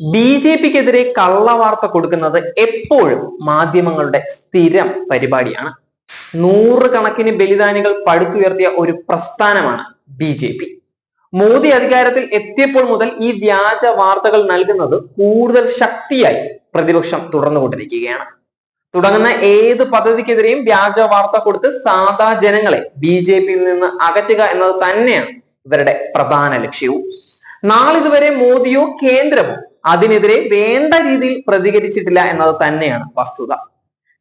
B J പിക്കെതിരെ കള്ളവാർത്ത കൊടുക്കുന്നത് എപ്പോഴും മാധ്യമങ്ങളുടെ സ്ഥിരം പരിപാടിയാണ്. നൂറുകണക്കിന് ബലിദാനികൾ പടുത്തുയർത്തിയ ഒരു പ്രസ്ഥാനമാണ് ബി ജെ പി. മോദി അധികാരത്തിൽ എത്തിയപ്പോൾ മുതൽ ഈ വ്യാജ വാർത്തകൾ നൽകുന്നത് കൂടുതൽ ശക്തിയായി പ്രതിപക്ഷം തുടർന്നുകൊണ്ടിരിക്കുകയാണ്. തുടങ്ങുന്ന ഏത് പദ്ധതിക്കെതിരെയും വ്യാജ വാർത്ത കൊടുത്ത് സാധാ ജനങ്ങളെ ബി ജെ പിയിൽ നിന്ന് അകറ്റുക എന്നത് തന്നെയാണ് ഇവരുടെ പ്രധാന ലക്ഷ്യവും. നാളിതുവരെ മോദിയോ കേന്ദ്രമോ അതിനെതിരെ വേണ്ട രീതിയിൽ പ്രതികരിച്ചിട്ടില്ല എന്നത് തന്നെയാണ് വസ്തുത.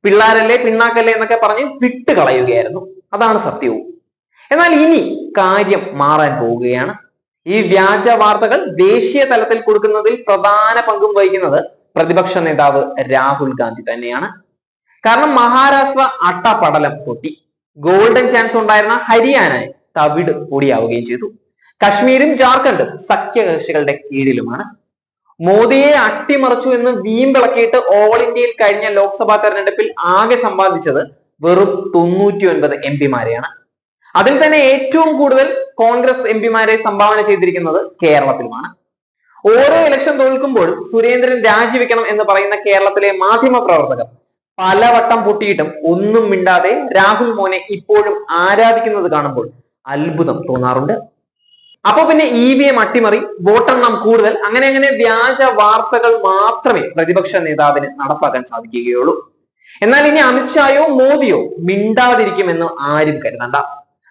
പിള്ളാരല്ലേ പിണ്ണാക്കല്ലേ എന്നൊക്കെ പറഞ്ഞ് വിട്ട് കളയുകയായിരുന്നു അതാണ് സത്യവും. എന്നാൽ ഇനി കാര്യം മാറാൻ പോവുകയാണ്. ഈ വ്യാജ വാർത്തകൾ ദേശീയ തലത്തിൽ കൊടുക്കുന്നതിൽ പ്രധാന പങ്കും വഹിക്കുന്നത് പ്രതിപക്ഷ നേതാവ് രാഹുൽ ഗാന്ധി തന്നെയാണ്. കാരണം മഹാരാഷ്ട്ര അട്ടപടലം പൊട്ടി. ഗോൾഡൻ ചാൻസ് ഉണ്ടായിരുന്ന ഹരിയാന തവിട് പൊടിയാവുകയും ചെയ്തു. കശ്മീരും ജാർഖണ്ഡും സഖ്യകക്ഷികളുടെ കീഴിലുമാണ്. മോദിയെ അട്ടിമറിച്ചു എന്ന് വീമ്പിളക്കിയിട്ട് ഓൾ ഇന്ത്യയിൽ കഴിഞ്ഞ ലോക്സഭാ തെരഞ്ഞെടുപ്പിൽ ആകെ സമ്പാദിച്ചത് വെറും തൊണ്ണൂറ്റി ഒൻപത് എം പിമാരെയാണ്. അതിൽ തന്നെ ഏറ്റവും കൂടുതൽ കോൺഗ്രസ് എം പിമാരെ സംഭാവന ചെയ്തിരിക്കുന്നത് കേരളത്തിലുമാണ്. ഓരോ ഇലക്ഷൻ തോൽക്കുമ്പോഴും സുരേന്ദ്രൻ രാജിവെക്കണം എന്ന് പറയുന്ന കേരളത്തിലെ മാധ്യമ പ്രവർത്തകർ പലവട്ടം പൊട്ടിയിട്ടും ഒന്നും മിണ്ടാതെ രാഹുൽ മോനെ ഇപ്പോഴും ആരാധിക്കുന്നത് കാണുമ്പോൾ അത്ഭുതം തോന്നാറുണ്ട്. അപ്പൊ പിന്നെ ഇ വി എം അട്ടിമറി വോട്ടെണ്ണം കൂടുതൽ അങ്ങനെ അങ്ങനെ വ്യാജ വാർത്തകൾ മാത്രമേ പ്രതിപക്ഷ നേതാവിന് നടപ്പാക്കാൻ സാധിക്കുകയുള്ളൂ. എന്നാൽ ഇനി അമിത്ഷായോ മോദിയോ മിണ്ടാതിരിക്കുമെന്ന് ആരും കരുതണ്ട.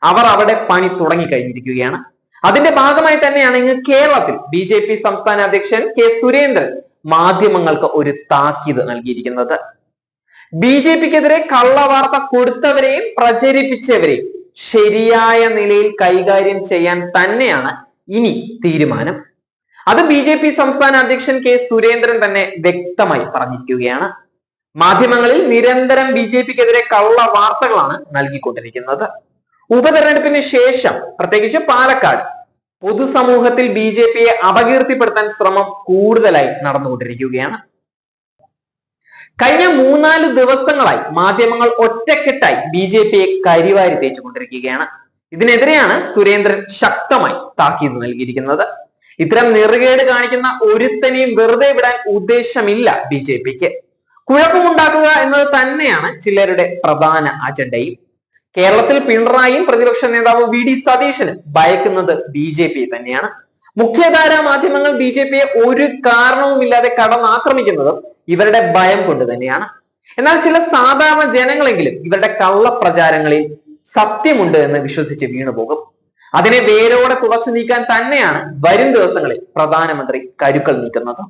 അവർ അവിടെ പണി തുടങ്ങിക്കഴിഞ്ഞിരിക്കുകയാണ്. അതിന്റെ ഭാഗമായി തന്നെയാണ് ഇങ്ങ് കേരളത്തിൽ ബി ജെ പി സംസ്ഥാന അധ്യക്ഷൻ കെ സുരേന്ദ്രൻ മാധ്യമങ്ങൾക്ക് ഒരു താക്കീത് നൽകിയിരിക്കുന്നത്. ബി ജെ പിക്കെതിരെ കള്ളവാർത്ത കൊടുത്തവരെയും പ്രചരിപ്പിച്ചവരെയും ശരിയായ നിലയിൽ കൈകാര്യം ചെയ്യാൻ തന്നെയാണ് ഇനി തീരുമാനം. അത് ബി ജെ പി സംസ്ഥാന അധ്യക്ഷൻ കെ സുരേന്ദ്രൻ തന്നെ വ്യക്തമായി പറഞ്ഞിരിക്കുകയാണ്. മാധ്യമങ്ങളിൽ നിരന്തരം ബി ജെ പിക്കെതിരെ കള്ള വാർത്തകളാണ് നൽകിക്കൊണ്ടിരിക്കുന്നത്. ഉപതെരഞ്ഞെടുപ്പിന് ശേഷം പ്രത്യേകിച്ച് പാലക്കാട് പൊതുസമൂഹത്തിൽ ബി ജെ പിയെ അപകീർത്തിപ്പെടുത്താൻ ശ്രമം കൂടുതലായി നടന്നുകൊണ്ടിരിക്കുകയാണ്. കഴിഞ്ഞ മൂന്നാൽ ദിവസങ്ങളായി മാധ്യമങ്ങൾ ഒറ്റക്കെട്ടായി ബി ജെ പിയെ കരിവാരി തേച്ചുകൊണ്ടിരിക്കുകയാണ്. ഇതിനെതിരെയാണ് സുരേന്ദ്രൻ ശക്തമായി താക്കീത് നൽകിയിരിക്കുന്നത്. ഇത്തരം നിറുകേട് കാണിക്കുന്ന ഒരുത്തനെയും വെറുതെ വിടാൻ ഉദ്ദേശമില്ല ബി ജെ പിക്ക്. കുഴപ്പമുണ്ടാക്കുക എന്നത് തന്നെയാണ് ചിലരുടെ പ്രധാന അജണ്ടയും. കേരളത്തിൽ പിണറായിയും പ്രതിപക്ഷ നേതാവ് വി ഡി സതീശനും ഭയക്കുന്നത് ബി ജെ പി തന്നെയാണ്. മുഖ്യധാരാ മാധ്യമങ്ങൾ ബി ജെ പിയെ ഒരു കാരണവുമില്ലാതെ കടന്നാക്രമിക്കുന്നതും ഇവരുടെ ഭയം കൊണ്ട് തന്നെയാണ്. എന്നാൽ ചില സാധാരണ ജനങ്ങളെങ്കിലും ഇവരുടെ കള്ളപ്രചാരങ്ങളിൽ സത്യമുണ്ട് എന്ന് വിശ്വസിച്ച് വീണുപോകും അതിനെ വേരോടെ തുടച്ചു നീക്കാൻ തന്നെയാണ് വരും ദിവസങ്ങളിൽ പ്രധാനമന്ത്രി കരുക്കൾ നീക്കുന്നത്.